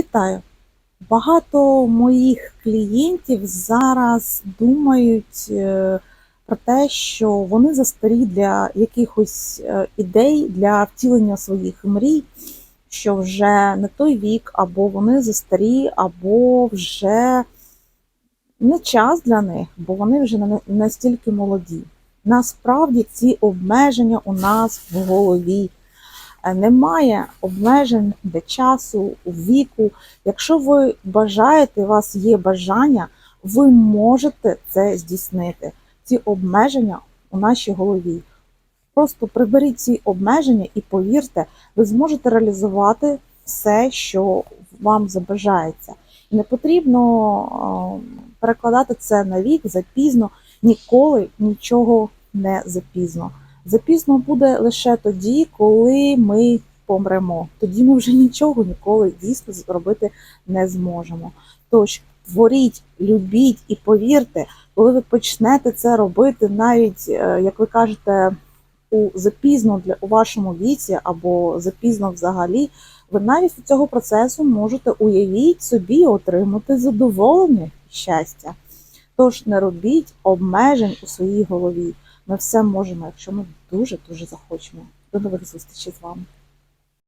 Вітаю! Багато моїх клієнтів зараз думають е, про те, що вони застарі для якихось е, ідей для втілення своїх мрій, що вже не той вік, або вони застарі, або вже не час для них, бо вони вже не настільки молоді. Насправді ці обмеження у нас в голові. Е, Немає обмежень для часу, віку. Якщо ви бажаєте, у вас є бажання, ви можете це здійснити. Ці обмеження у нашій голові. Просто приберіть ці обмеження і повірте, ви зможете реалізувати все, що вам забажається. І не потрібно е, перекладати це на вік запізно, ніколи нічого не запізно. Запізно буде лише тоді, коли ми помремо. Тоді ми вже нічого ніколи дійсно зробити не зможемо. Тож творіть, любіть і повірте, коли ви почнете це робити, навіть е, як ви кажете, у запізно для у вашому віці або запізно взагалі, ви навіть від цього процесу можете уявіть собі отримати задоволення щастя. Тож не робіть обмежень у своїй голові. Ми все можемо, якщо ми дуже дуже захочемо. До нових зустрічей з вами.